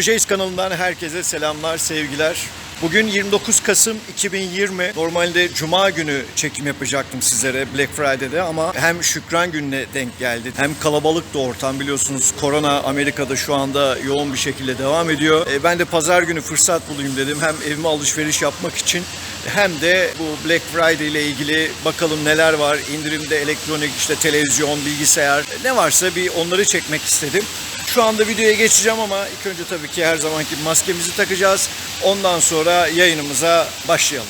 Jays kanalından herkese selamlar, sevgiler. Bugün 29 Kasım 2020. Normalde Cuma günü çekim yapacaktım sizlere Black Friday'de ama hem Şükran gününe denk geldi hem kalabalık da ortam biliyorsunuz. Korona Amerika'da şu anda yoğun bir şekilde devam ediyor. E, ben de pazar günü fırsat bulayım dedim. Hem evime alışveriş yapmak için hem de bu Black Friday ile ilgili bakalım neler var. İndirimde elektronik işte televizyon, bilgisayar ne varsa bir onları çekmek istedim. Şu anda videoya geçeceğim ama ilk önce tabii ki her zamanki maskemizi takacağız. Ondan sonra yayınımıza başlayalım.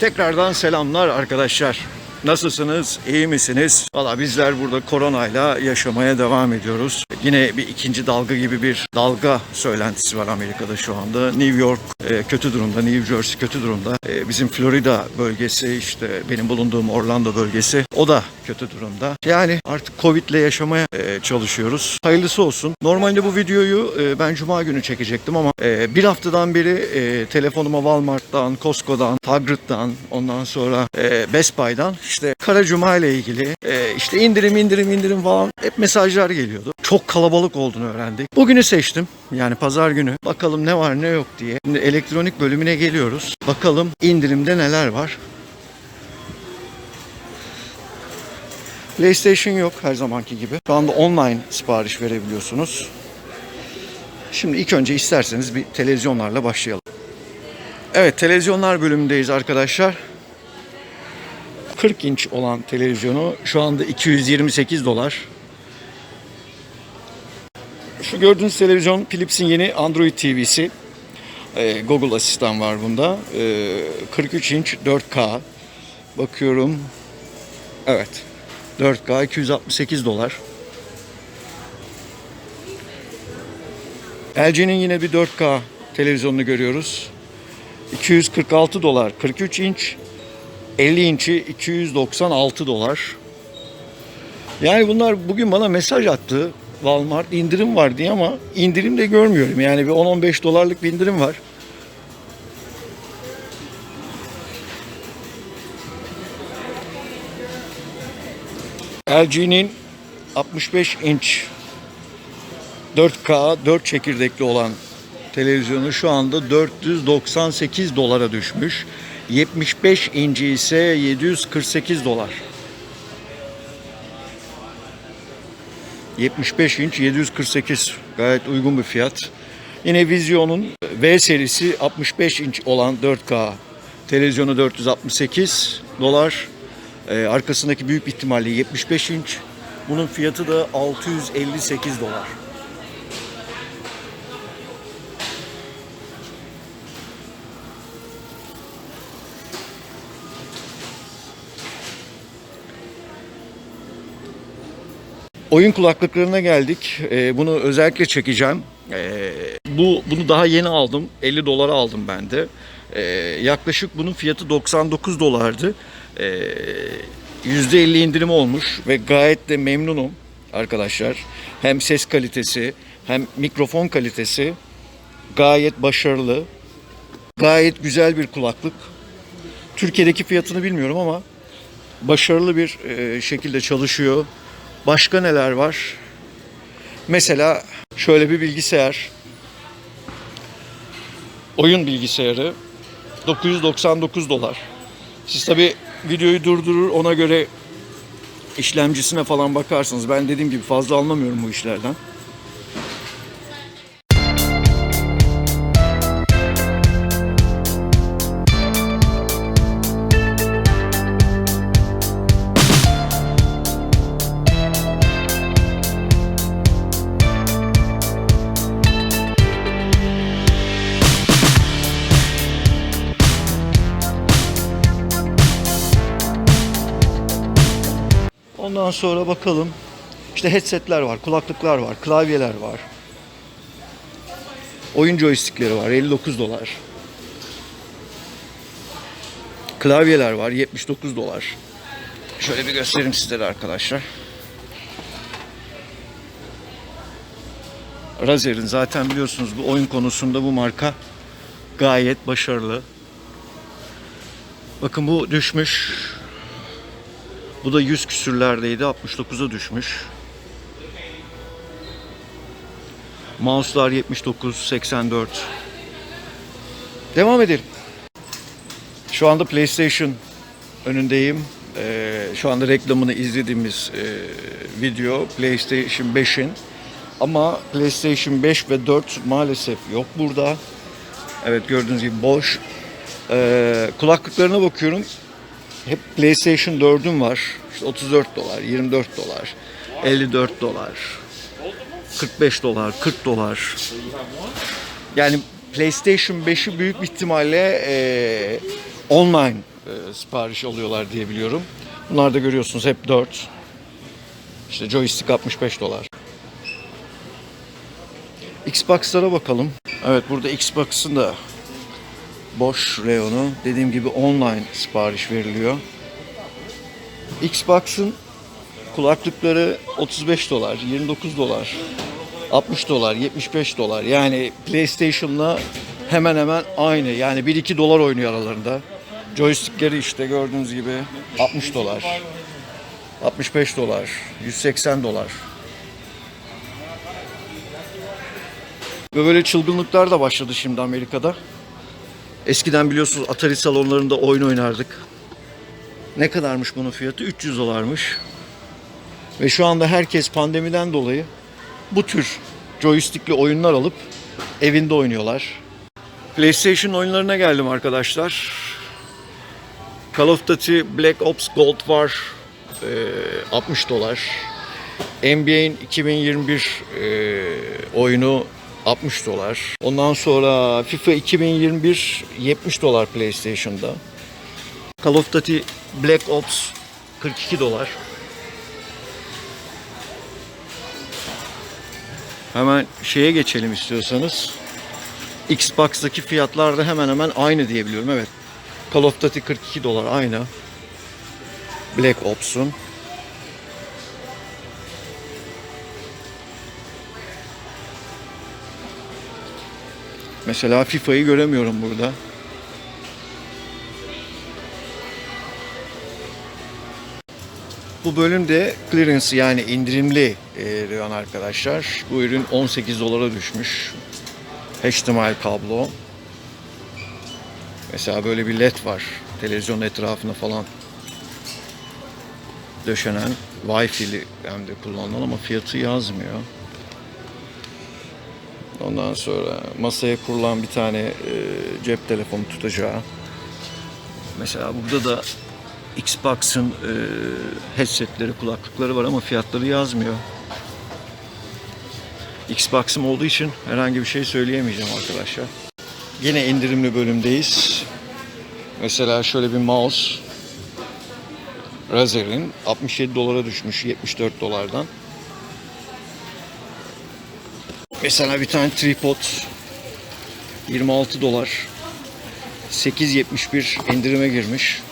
Tekrardan selamlar arkadaşlar. Nasılsınız? İyi misiniz? Valla bizler burada koronayla yaşamaya devam ediyoruz. Yine bir ikinci dalga gibi bir dalga söylentisi var Amerika'da şu anda. New York e, kötü durumda, New Jersey kötü durumda. E, bizim Florida bölgesi işte benim bulunduğum Orlando bölgesi o da kötü durumda. Yani artık Covid ile yaşamaya e, çalışıyoruz. Hayırlısı olsun. Normalde bu videoyu ben Cuma günü çekecektim ama bir haftadan beri telefonuma Walmart'tan, Costco'dan, Target'tan, ondan sonra Best Buy'dan işte Kara Cuma ile ilgili e, işte indirim indirim indirim falan hep mesajlar geliyordu. Çok kalabalık olduğunu öğrendik. Bugünü seçtim. Yani pazar günü. Bakalım ne var ne yok diye. Şimdi elektronik bölümüne geliyoruz. Bakalım indirimde neler var. PlayStation yok her zamanki gibi. Şu anda online sipariş verebiliyorsunuz. Şimdi ilk önce isterseniz bir televizyonlarla başlayalım. Evet televizyonlar bölümündeyiz arkadaşlar. 40 inç olan televizyonu şu anda 228 dolar. Şu gördüğünüz televizyon Philips'in yeni Android TV'si. Ee, Google asistan var bunda. Ee, 43 inç 4K. Bakıyorum. Evet. 4K 268 dolar. LG'nin yine bir 4K televizyonunu görüyoruz. 246 dolar 43 inç. 50 inçi 296 dolar. Yani bunlar bugün bana mesaj attı. Walmart indirim var diye ama indirim de görmüyorum. Yani bir 10-15 dolarlık bir indirim var. LG'nin 65 inç 4K 4 çekirdekli olan televizyonu şu anda 498 dolara düşmüş. 75 inci ise 748 dolar. 75 inç 748 gayet uygun bir fiyat. Yine Vizion'un V serisi 65 inç olan 4K televizyonu 468 dolar. Ee, arkasındaki büyük ihtimalle 75 inç. Bunun fiyatı da 658 dolar. Oyun kulaklıklarına geldik. Ee, bunu özellikle çekeceğim. Ee, bu bunu daha yeni aldım. 50 dolara aldım ben de. Ee, yaklaşık bunun fiyatı 99 dolardı. Ee, %50 indirim olmuş ve gayet de memnunum arkadaşlar. Hem ses kalitesi hem mikrofon kalitesi gayet başarılı. Gayet güzel bir kulaklık. Türkiye'deki fiyatını bilmiyorum ama başarılı bir e, şekilde çalışıyor. Başka neler var? Mesela şöyle bir bilgisayar. Oyun bilgisayarı 999 dolar. Siz tabi videoyu durdurur ona göre işlemcisine falan bakarsınız. Ben dediğim gibi fazla anlamıyorum bu işlerden. Ondan sonra bakalım. İşte headsetler var, kulaklıklar var, klavyeler var. Oyun joystickleri var 59 dolar. Klavyeler var 79 dolar. Şöyle bir göstereyim sizlere arkadaşlar. Razer'in zaten biliyorsunuz bu oyun konusunda bu marka gayet başarılı. Bakın bu düşmüş. Bu da 100 küsürlerdeydi. 69'a düşmüş. Mouse'lar 79, 84. Devam edelim. Şu anda PlayStation önündeyim. Ee, şu anda reklamını izlediğimiz e, video PlayStation 5'in. Ama PlayStation 5 ve 4 maalesef yok burada. Evet gördüğünüz gibi boş. Ee, kulaklıklarına bakıyorum. Hep PlayStation 4'üm var. İşte 34 dolar, 24 dolar, 54 dolar, 45 dolar, 40 dolar. Yani PlayStation 5'i büyük ihtimalle e, online e, sipariş alıyorlar diye biliyorum. Bunlar da görüyorsunuz hep 4. İşte joystick 65 dolar. Xbox'lara bakalım. Evet burada Xbox'ın da boş reyonu. Dediğim gibi online sipariş veriliyor. Xbox'ın kulaklıkları 35 dolar, 29 dolar, 60 dolar, 75 dolar. Yani PlayStation'la hemen hemen aynı. Yani 1-2 dolar oynuyor aralarında. Joystickleri işte gördüğünüz gibi 60 dolar, 65 dolar, 180 dolar. Ve böyle çılgınlıklar da başladı şimdi Amerika'da. Eskiden biliyorsunuz Atari salonlarında oyun oynardık. Ne kadarmış bunun fiyatı? 300 dolarmış. Ve şu anda herkes pandemiden dolayı bu tür joystickli oyunlar alıp evinde oynuyorlar. PlayStation oyunlarına geldim arkadaşlar. Call of Duty Black Ops Gold. Ee, 60 dolar. NBA'in 2021 e, oyunu 60 dolar. Ondan sonra FIFA 2021 70 dolar PlayStation'da. Call of Duty Black Ops 42 dolar. Hemen şeye geçelim istiyorsanız. Xbox'taki fiyatlar da hemen hemen aynı diye biliyorum. Evet. Call of Duty 42 dolar aynı. Black Ops'un. Mesela FIFA'yı göremiyorum burada. Bu bölümde clearance yani indirimli e, reyon arkadaşlar. Bu ürün 18 dolara düşmüş. HDMI kablo. Mesela böyle bir led var. Televizyon etrafına falan döşenen Wi-Fi'li hem de kullanılan ama fiyatı yazmıyor. Ondan sonra masaya kurulan bir tane e, cep telefonu tutacağı. Mesela burada da Xbox'ın e, headsetleri, kulaklıkları var ama fiyatları yazmıyor. Xbox'ım olduğu için herhangi bir şey söyleyemeyeceğim arkadaşlar. Yine indirimli bölümdeyiz. Mesela şöyle bir mouse. Razer'in 67 dolara düşmüş 74 dolardan. Mesela bir tane tripod 26 dolar 8.71 indirime girmiş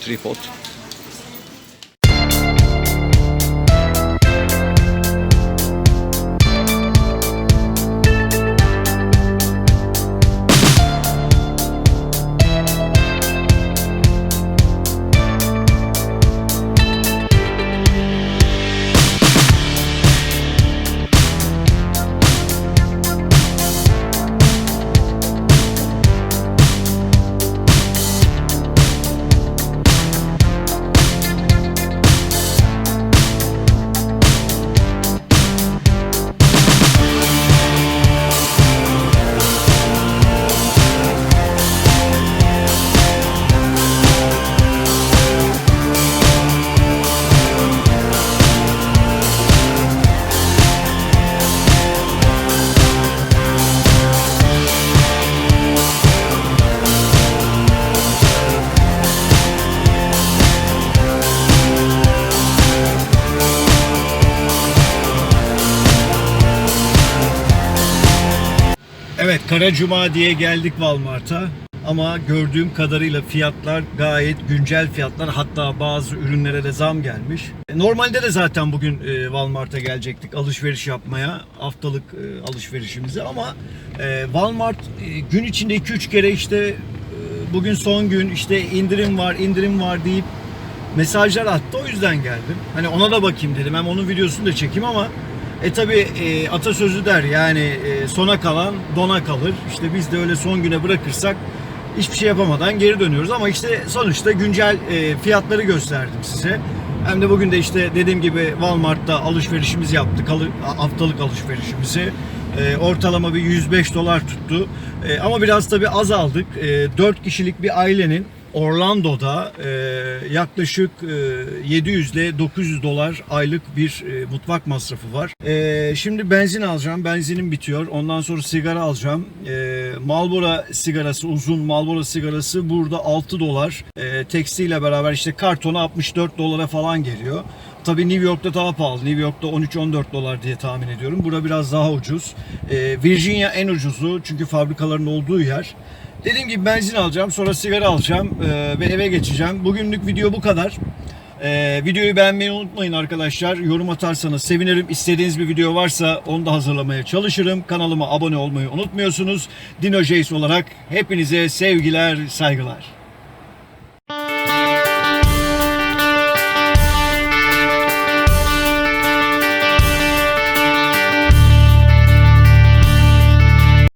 tripod. Kara Cuma diye geldik Walmart'a. Ama gördüğüm kadarıyla fiyatlar gayet güncel fiyatlar. Hatta bazı ürünlere de zam gelmiş. E, Normalde de zaten bugün e, Walmart'a gelecektik alışveriş yapmaya. Haftalık e, alışverişimizi ama Walmart gün içinde 2-3 kere işte bugün son gün işte indirim var indirim var deyip mesajlar attı o yüzden geldim. Hani ona da bakayım dedim hem onun videosunu da çekeyim ama e tabi e, atasözü der yani e, sona kalan dona kalır. İşte biz de öyle son güne bırakırsak hiçbir şey yapamadan geri dönüyoruz ama işte sonuçta güncel e, fiyatları gösterdim size. Hem de bugün de işte dediğim gibi Walmart'ta alışverişimizi yaptık. alı- haftalık alışverişimizi. E, ortalama bir 105 dolar tuttu. E, ama biraz tabii az aldık. E, 4 kişilik bir ailenin Orlando'da e, yaklaşık e, 700 ile 900 dolar aylık bir e, mutfak masrafı var. E, şimdi benzin alacağım. Benzinim bitiyor. Ondan sonra sigara alacağım. E, Marlboro sigarası, uzun Marlboro sigarası burada 6 dolar. E, teksiyle beraber işte kartonu 64 dolara falan geliyor. Tabii New York'ta daha pahalı. New York'ta 13-14 dolar diye tahmin ediyorum. Burada biraz daha ucuz. E, Virginia en ucuzu çünkü fabrikaların olduğu yer. Dediğim gibi benzin alacağım, sonra sigara alacağım e, ve eve geçeceğim. Bugünlük video bu kadar. E, videoyu beğenmeyi unutmayın arkadaşlar. Yorum atarsanız sevinirim. İstediğiniz bir video varsa onu da hazırlamaya çalışırım. Kanalıma abone olmayı unutmuyorsunuz. Dino Jace olarak hepinize sevgiler, saygılar.